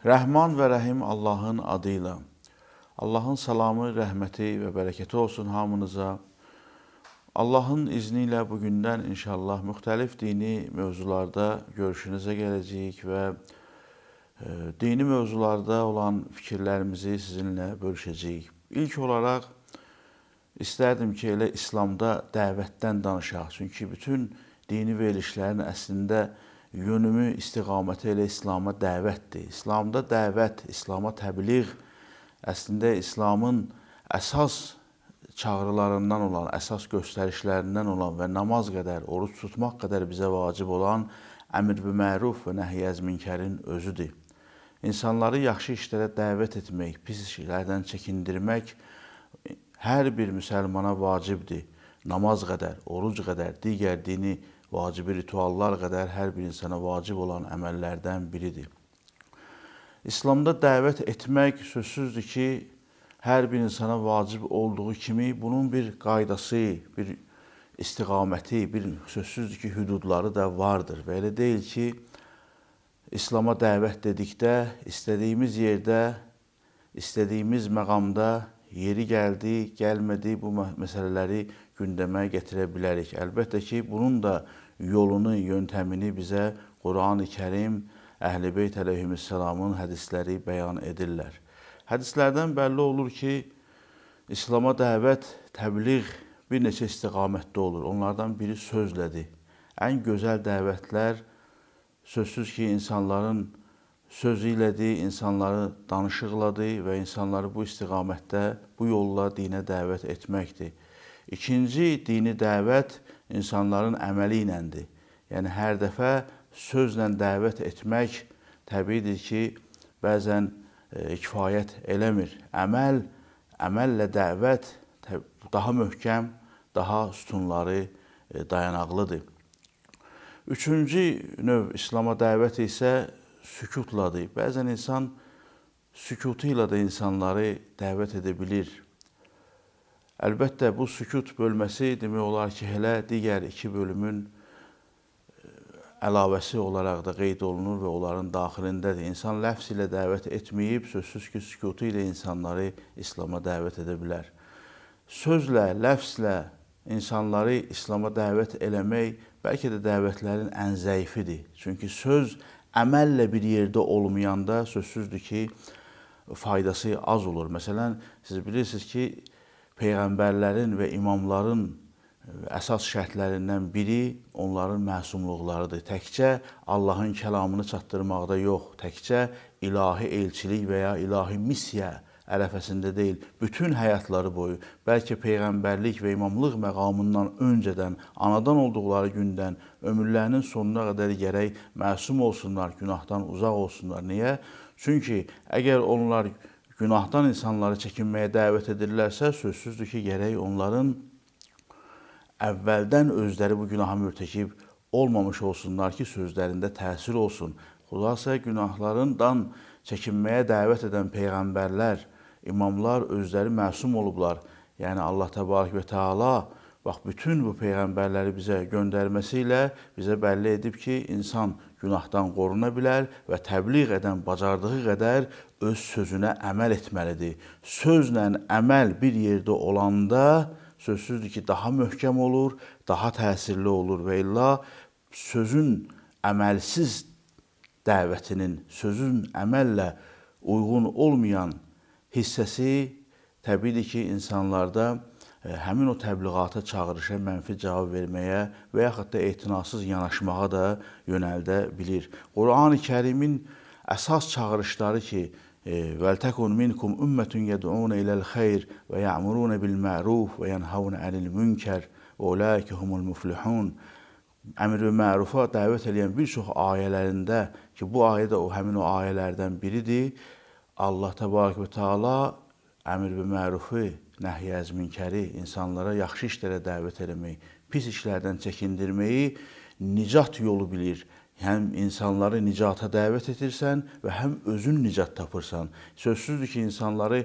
Rəhman və Rəhim Allahın adıyla. Allahın salamı, rəhməti və bərəkəti olsun hamınıza. Allahın izni ilə bugündən inşallah müxtəlif dini mövzularda görüşünüzə gələcəyik və e, dini mövzularda olan fikirlərimizi sizinlə bölüşəcəyik. İlk olaraq istərdim ki, elə İslamda dəvətdən danışaq. Çünki bütün dini verilişlərin əslində yönümü, istiqaməti elə İslama dəvətdir. İslamda dəvət, İslama təbliğ əslində İslamın əsas çağrılarından olan, əsas göstərişlərindən olan və namaz qədər, oruç tutmaq qədər bizə vacib olan əmr və məruf və nəhiyyəz minkərin özüdür. İnsanları yaxşı işlərə dəvət etmək, pis işlərdən çəkindirmək hər bir müsəlmana vacibdir. Namaz qədər, oruc qədər, digər dini vacibi rituallar qədər hər bir insana vacib olan əməllərdən biridir. İslamda dəvət etmək sözsüzdür ki, hər bir insana vacib olduğu kimi bunun bir qaydası, bir istiqaməti, bir sözsüzdür ki, hüdudları da vardır. Və elə deyil ki, İslam'a dəvət dedikdə istədiyimiz yerdə, istədiyimiz məqamda yeri gəldi, gəlmədi bu məsələləri gündəmə gətirə bilərik. Əlbəttə ki, bunun da yolunu, yöntəmini bizə Qurani Kərim, Əhl-i əleyhissalamın hədisləri bəyan edirlər. Hədislərdən bəlli olur ki, İslam'a dəvət, təbliğ bir neçə istiqamətdə olur. Onlardan biri sözlədir. Ən gözəl dəvətlər sözsüz ki, insanların sözü ilədir, insanları danışıqladır və insanları bu istiqamətdə, bu yolla dinə dəvət etməkdir. İkinci dini dəvət insanların əməli iləndir. Yəni hər dəfə sözlə dəvət etmək təbiidir ki, bəzən e, kifayət eləmir. Əməl, əməllə dəvət daha möhkəm, daha sütunları e, dayanaqlıdır. Üçüncü növ İslam'a dəvət isə sükutladır. Bəzən insan sükutu ilə də insanları dəvət edə bilir. Əlbəttə bu sükut bölməsi demək olar ki, hələ digər iki bölümün e, əlavəsi olaraq da qeyd olunur və onların daxilindədir. İnsan ləfs ilə dəvət etməyib, sözsüz ki, sükutu ilə insanları İslam'a dəvət edə bilər. Sözlə, ləfslə insanları İslam'a dəvət eləmək bəlkə də dəvətlərin ən zəifidir. Çünki söz əməllə bir yerdə olmayanda sözsüzdür ki, faydası az olur. Məsələn, siz bilirsiniz ki, peyğəmbərlərin və imamların əsas şərtlərindən biri onların məsumluqlarıdır. Təkcə Allahın kəlamını çatdırmaqda yox, təkcə ilahi elçilik və ya ilahi missiya ərəfəsində deyil, bütün həyatları boyu, bəlkə peyğəmbərlik və imamlıq məqamından öncədən, anadan olduqları gündən ömürlərinin sonuna qədər gərək məsum olsunlar, günahdan uzaq olsunlar. Niyə? Çünki əgər onlar günahdan insanları çəkinməyə dəvət edirlərsə, sözsüzdür ki, gərək onların əvvəldən özləri bu günaha mürtəkib olmamış olsunlar ki, sözlərində təsir olsun. Xülasə günahlarından çəkinməyə dəvət edən peyğəmbərlər, imamlar özləri məsum olublar. Yəni Allah Təbarək və Təala bax bütün bu peyğəmbərləri bizə göndərməsi ilə bizə bəlli edib ki, insan günahdan qoruna bilər və təbliğ edən bacardığı qədər öz sözünə əməl etməlidir. Sözlə əməl bir yerdə olanda sözsüzdür ki, daha möhkəm olur, daha təsirli olur və illa sözün əməlsiz dəvətinin, sözün əməllə uyğun olmayan hissəsi təbiidir ki, insanlarda həmin o təbliğata çağırışa mənfi cavab verməyə və yaxud da etinasız yanaşmağa da yönəldə bilir. Qurani Kərimin əsas çağırışları ki, "Vəltəkun minkum ummetun yed'un ila'l xeyr və ya'murun bil ma'ruf və yanhaun 'anil munkar və ulaika humul muflihun" əmr və mərufa dəvət edən bir çox ayələrində ki, bu ayə də o həmin o ayələrdən biridir. Allah Təbarək və Təala əmr və mərufu nəhyəz münkəri, insanlara yaxşı işlərə dəvət eləmək, pis işlərdən çəkindirməyi nicat yolu bilir. Həm insanları nicata dəvət edirsən və həm özün nicat tapırsan. Sözsüzdür ki, insanları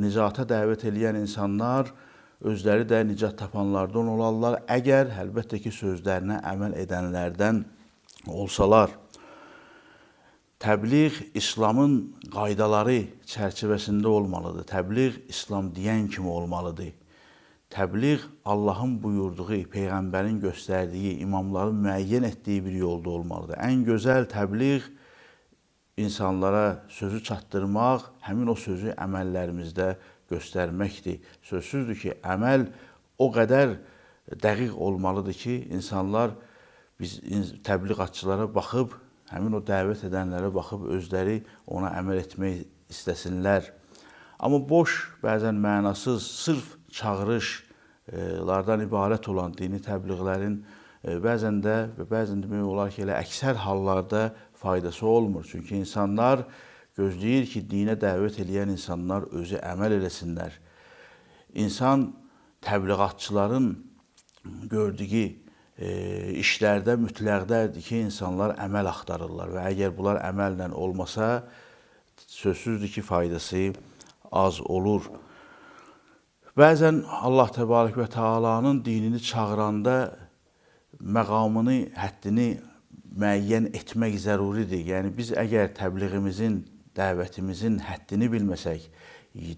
nicata dəvət edən insanlar özləri də nicat tapanlardan olarlar, əgər əlbəttə ki, sözlərinə əməl edənlərdən olsalar. Təbliğ İslamın qaydaları çərçivəsində olmalıdır. Təbliğ İslam deyən kimi olmalıdır. Təbliğ Allahın buyurduğu, peyğəmbərin göstərdiyi, imamların müəyyən etdiyi bir yolda olmalıdır. Ən gözəl təbliğ insanlara sözü çatdırmaq, həmin o sözü əməllərimizdə göstərməkdir. Sözsüzdür ki, əməl o qədər dəqiq olmalıdır ki, insanlar biz təbliğatçılara baxıb həmin o dəvət edənlərə baxıb özləri ona əməl etmək istəsinlər. Amma boş, bəzən mənasız, sırf çağırışlardan ibarət olan dini təbliğlərin e, bəzən də və bəzən demək olar ki, elə əksər hallarda faydası olmur. Çünki insanlar gözləyir ki, dinə dəvət edən insanlar özü əməl eləsinlər. İnsan təbliğatçıların gördüyü e, işlərdə mütləqdədir ki, insanlar əməl axtarırlar və əgər bunlar əməllə olmasa, sözsüzdür ki, faydası az olur. Bəzən Allah Təbarək və Təalanın dinini çağıranda məqamını, həddini müəyyən etmək zəruridir. Yəni biz əgər təbliğimizin, dəvətimizin həddini bilməsək,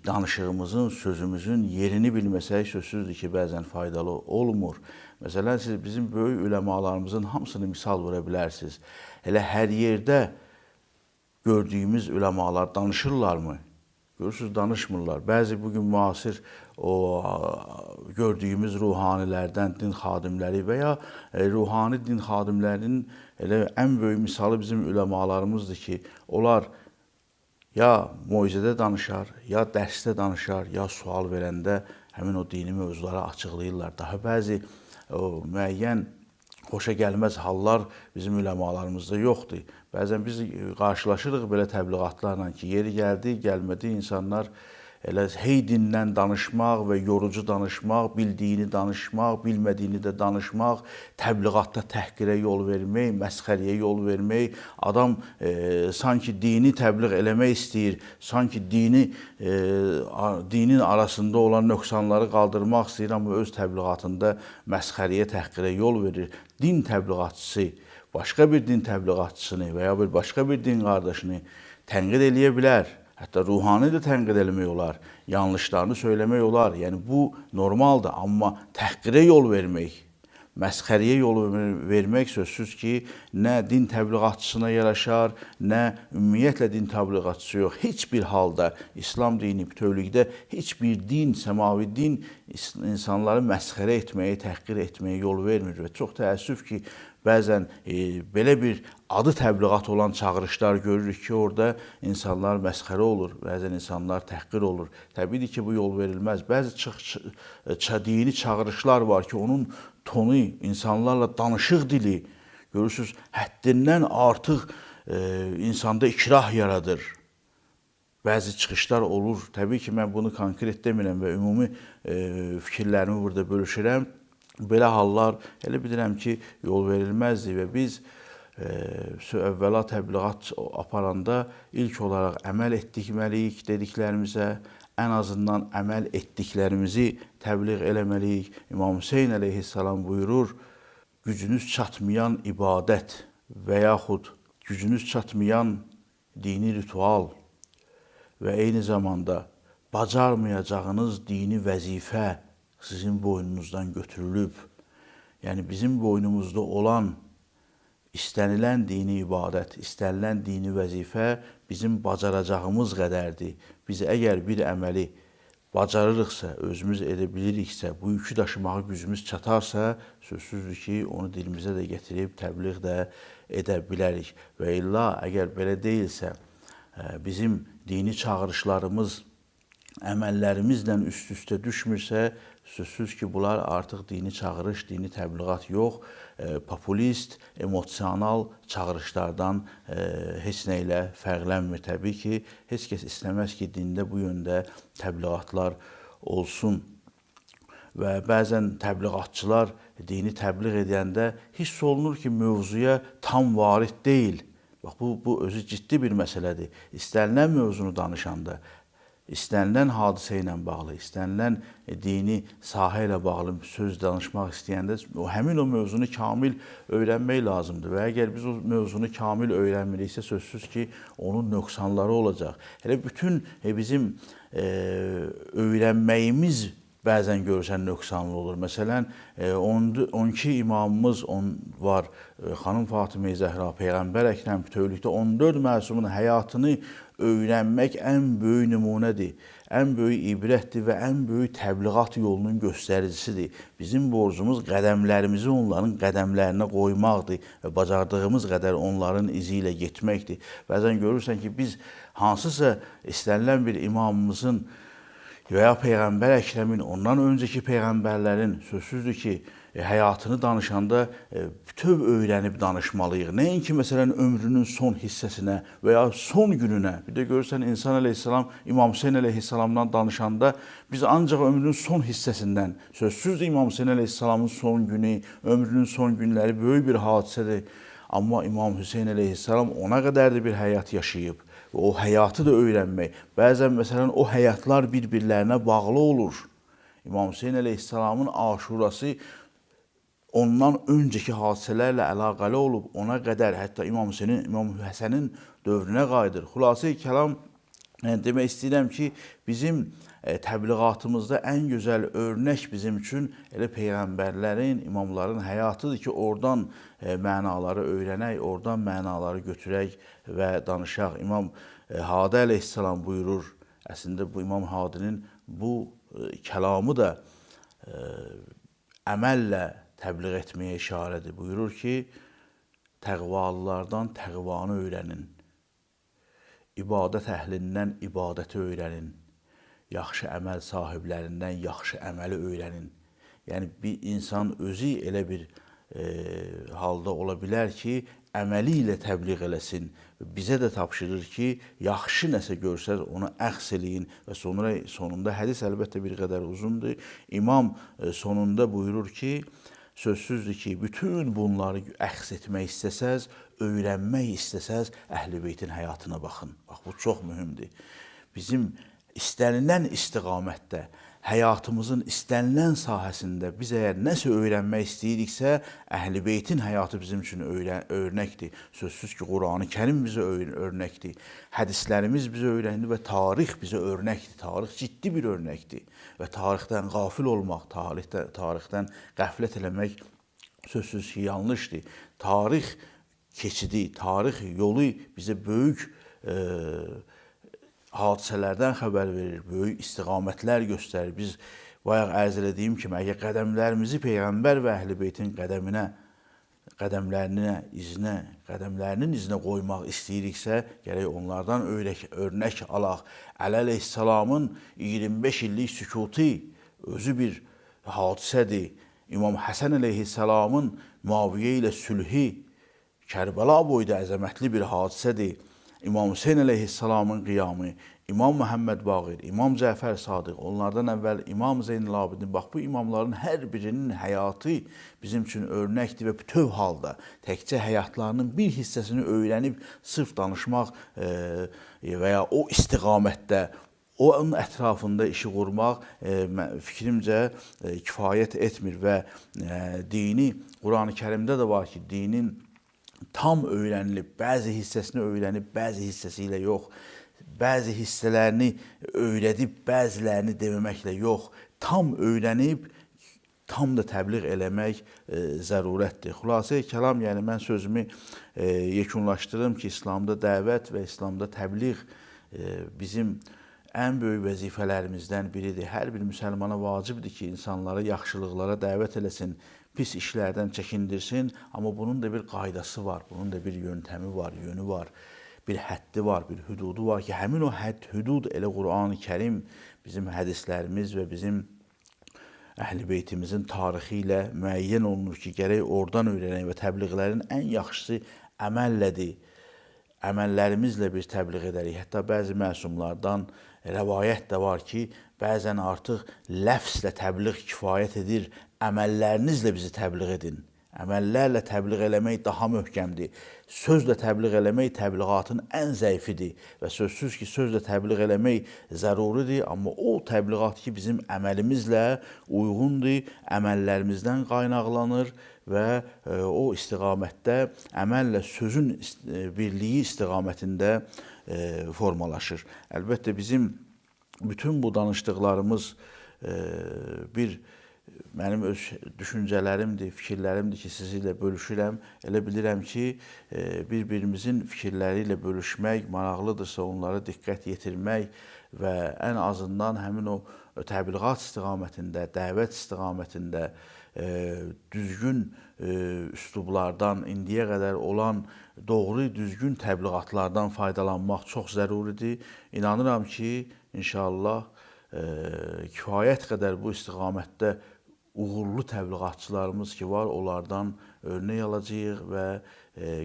danışığımızın, sözümüzün yerini bilməsək sözsüzdür ki, bəzən faydalı olmur. Məsələn, siz bizim böyük üləmalarımızın hamısını misal verə bilərsiniz. Elə hər yerdə gördüyümüz üləmalar danışırlarmı? Görürsüz, danışmırlar. Bəzi bugün müasir o gördüyümüz ruhanilərdən din xadimləri və ya e, ruhani din xadimlərinin elə ən böyük misalı bizim üləmalarımızdır ki, onlar ya moizədə danışar, ya dərsdə danışar, ya sual verəndə həmin o dini mövzuları açıqlayırlar. Daha bəzi o müəyyən xoşa gəlməz hallar bizim üləmalarımızda yoxdur. Bəzən biz qarşılaşırıq belə təbliğatlarla ki, yeri gəldi, gəlmədi insanlar elə hey dindən danışmaq və yorucu danışmaq, bildiyini danışmaq, bilmədiyini də danışmaq, təbliğatda təhqirə yol vermək, məsxəriyə yol vermək, adam e, sanki dini təbliğ eləmək istəyir, sanki dini e, dinin arasında olan nöqsanları qaldırmaq istəyir, amma öz təbliğatında məsxəriyə, təhqirə yol verir. Din təbliğatçısı başqa bir din təbliğatçısını və ya bir başqa bir din qardaşını tənqid eləyə bilər Hətta ruhani də tənqid eləmək olar, yanlışlarını söyləmək olar. Yəni bu normaldır, amma təhqirə yol vermək, məsxəriyə yol vermək sözsüz ki, nə din təbliğatçısına yaraşar, nə ümumiyyətlə din təbliğatçısı yox. Heç bir halda İslam dini bütövlükdə heç bir din, səmavi din insanları məsxərə etməyə, təhqir etməyə yol vermir və çox təəssüf ki, Bəzən e, belə bir adı təbliğat olan çağırışlar görürük ki, orada insanlar məsxərə olur, bəzən insanlar təhqir olur. Təbiidir ki, bu yol verilməz. Bəzi çıx, çıx, dini çağırışlar var ki, onun tonu, insanlarla danışıq dili görürsüz, həddindən artıq e, insanda ikrah yaradır. Bəzi çıxışlar olur. Təbii ki, mən bunu konkret demirəm və ümumi e, fikirlərimi burada bölüşürəm. Belə hallar elə bilirəm ki, yol verilməzdi və biz e, əvvəla təbliğat aparanda ilk olaraq əməl etdikməliyik dediklərimizə, ən azından əməl etdiklərimizi təbliğ eləməliyik. İmam Hüseyn əleyhissalam buyurur, gücünüz çatmayan ibadət və yaxud gücünüz çatmayan dini ritual və eyni zamanda bacarmayacağınız dini vəzifə sizin boynunuzdan götürülüb. Yəni bizim boynumuzda olan istənilən dini ibadət, istənilən dini vəzifə bizim bacaracağımız qədərdir. Biz əgər bir əməli bacarırıqsa, özümüz edə biliriksə, bu yükü daşımağa gücümüz çatarsa, sözsüzdür ki, onu dilimizə də gətirib təbliğ də edə bilərik. Və illa əgər belə deyilsə, bizim dini çağırışlarımız əməllərimizlə üst-üstə düşmürsə, sözsüz ki, bunlar artıq dini çağırış, dini təbliğat yox, e, populist, emosional çağırışlardan e, heç nə ilə fərqlənmir. Təbii ki, heç kəs istəməz ki, dində bu yöndə təbliğatlar olsun. Və bəzən təbliğatçılar dini təbliğ edəndə hiss olunur ki, mövzuya tam varid deyil. Bax bu bu özü ciddi bir məsələdir. İstənilən mövzunu danışanda istənilən hadisə ilə bağlı, istənilən e, dini sahə ilə bağlı söz danışmaq istəyəndə o həmin o mövzunu kamil öyrənmək lazımdır və əgər biz o mövzunu kamil öyrənmiriksə sözsüz ki, onun nöqsanları olacaq. Elə bütün e, bizim e, öyrənməyimiz bəzən görürsən nöqsanlı olur. Məsələn, 12 imamımız on var. Xanım Fatimə Zəhra peyğəmbər Əkrəm bütövlükdə 14 məsumun həyatını öyrənmək ən böyük nümunədir. Ən böyük ibrətdir və ən böyük təbliğat yolunun göstəricisidir. Bizim borcumuz qədəmlərimizi onların qədəmlərinə qoymaqdır və bacardığımız qədər onların izi ilə getməkdir. Bəzən görürsən ki, biz hansısa istənilən bir imamımızın və ya Peyğəmbər Əkrəmin, ondan öncəki peyğəmbərlərin sözsüzdür ki, e, həyatını danışanda e, bütöv öyrənib danışmalıyıq. Nəinki məsələn ömrünün son hissəsinə və ya son gününə. Bir də görürsən İnsan əleyhissalam İmam Hüseyn əleyhissalamdan danışanda biz ancaq ömrünün son hissəsindən, sözsüzdür İmam Hüseyn əleyhissalamın son günü, ömrünün son günləri böyük bir hadisədir. Amma İmam Hüseyn əleyhissalam ona qədər də bir həyat yaşayıb o həyatı da öyrənmək. Bəzən məsələn o həyatlar bir-birlərinə bağlı olur. İmam Hüseyn əleyhissalamın aşurası ondan öncəki hadisələrlə əlaqəli olub, ona qədər hətta İmam Hüseynin, İmam Həsənin dövrünə qayıdır. Xülasə kəlam yəni demək istəyirəm ki, bizim təbliğatımızda ən gözəl örnək bizim üçün elə peyğəmbərlərin, imamların həyatıdır ki, oradan e, mənaları öyrənək, oradan mənaları götürək və danışaq. İmam e, Hadi əleyhissalam buyurur, əslində bu İmam Hadinin bu kəlamı da əməllə təbliğ etməyə işarədir. Buyurur ki, təqvalılardan təqvanı öyrənin. İbadət əhlindən ibadəti öyrənin yaxşı əməl sahiblərindən yaxşı əməli öyrənin. Yəni bir insan özü elə bir e, halda ola bilər ki, əməli ilə təbliğ eləsin. Bizə də tapşırır ki, yaxşı nəsə görsəz onu əxs eləyin və sonra sonunda hədis əlbəttə bir qədər uzundur. İmam e, sonunda buyurur ki, sözsüzdür ki, bütün bunları əxs etmək istəsəz, öyrənmək istəsəz, Əhl-i Beytin həyatına baxın. Bax bu çox mühümdür. Bizim istənilən istiqamətdə, həyatımızın istənilən sahəsində biz əgər nəsə öyrənmək istəyiriksə, Əhl-i Beytin həyatı bizim üçün örnəkdir. Sözsüz ki, Qurani Kərim bizə örnəkdir. Hədislərimiz bizə öyrəndir və tarix bizə örnəkdir. Tarix ciddi bir örnəkdir və tarixdən qafil olmaq, tarixdən tarixdən qəflət eləmək sözsüz ki, yanlışdır. Tarix keçidi, tarix yolu bizə böyük e, hadisələrdən xəbər verir, böyük istiqamətlər göstərir. Biz bayaq ərz elədiyim kimi, əgər qədəmlərimizi Peyğəmbər və Əhl-i Beytin qədəminə, qədəmlərinə, izinə, qədəmlərinin izinə qoymaq istəyiriksə, gərək onlardan örək, örnək alaq. Əleyhissalamın 25 illik sükutu özü bir hadisədir. İmam Həsən əleyhissalamın Muaviyyə ilə sülhü Kərbəla boyda əzəmətli bir hadisədir. İmam Hüseyn əleyhissalamın qiyamı, İmam Məhəmməd Baqir, İmam Cəfər Sadiq, onlardan əvvəl İmam Zeynəl Abidin, bax bu imamların hər birinin həyatı bizim üçün örnəkdir və bütöv halda təkcə həyatlarının bir hissəsini öyrənib sırf danışmaq e, və ya o istiqamətdə onun ətrafında işi qurmaq e, fikrimcə e, kifayət etmir və dini Qurani-Kərimdə də var ki, dinin tam öyrənilib, bəzi hissəsini öyrənib, bəzi hissəsi ilə yox, bəzi hissələrini öyrədib, bəzilərini deməməklə yox, tam öyrənib, tam da təbliğ eləmək e, zərurətdir. Xülasə kəlam, yəni mən sözümü e, yekunlaşdırım ki, İslamda dəvət və İslamda təbliğ e, bizim ən böyük vəzifələrimizdən biridir. Hər bir müsəlmana vacibdir ki, insanları yaxşılıqlara dəvət eləsin, pis işlərdən çəkindirsin, amma bunun da bir qaydası var, bunun da bir yöntəmi var, yönü var, bir həddi var, bir hüdudu var ki, həmin o hədd, hüdud elə Qur'an-ı Kərim bizim hədislərimiz və bizim Əhl-i Beytimizin tarixi ilə müəyyən olunur ki, gərək oradan öyrənək və təbliğlərin ən yaxşısı əməllədir. Əməllərimizlə biz təbliğ edərik. Hətta bəzi məsumlardan rəvayət də var ki, bəzən artıq ləfslə təbliğ kifayət edir, əməllərinizlə bizi təbliğ edin. Əməllərlə təbliğ eləmək daha möhkəmdir. Sözlə təbliğ eləmək təbliğatın ən zəifidir və sözsüz ki, sözlə təbliğ eləmək zəruridir, amma o təbliğat ki, bizim əməlimizlə uyğundur, əməllərimizdən qaynaqlanır və e, o istiqamətdə əməllə sözün e, birliyi istiqamətində e, formalaşır. Əlbəttə bizim bütün bu danışdıqlarımız bir mənim öz düşüncələrimdir, fikirlərimdir ki, sizinlə bölüşürəm. Elə bilirəm ki, e, bir-birimizin fikirləri ilə bölüşmək maraqlıdırsa, onlara diqqət yetirmək və ən azından həmin o təbliğat istiqamətində, dəvət istiqamətində e, düzgün e, üslublardan, indiyə qədər olan doğru, düzgün təbliğatlardan faydalanmaq çox zəruridir. İnanıram ki, inşallah kifayət qədər bu istiqamətdə uğurlu təbliğatçılarımız ki var, onlardan örnək alacağıq və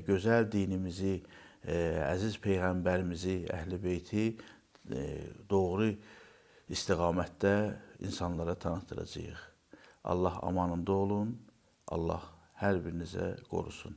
gözəl dinimizi, əziz peyğəmbərimizi, Əhl-i-Beyti e, doğru istiqamətdə insanlara tanıtdıracağıq. Allah amanında olun. Allah hər birinizə qorusun.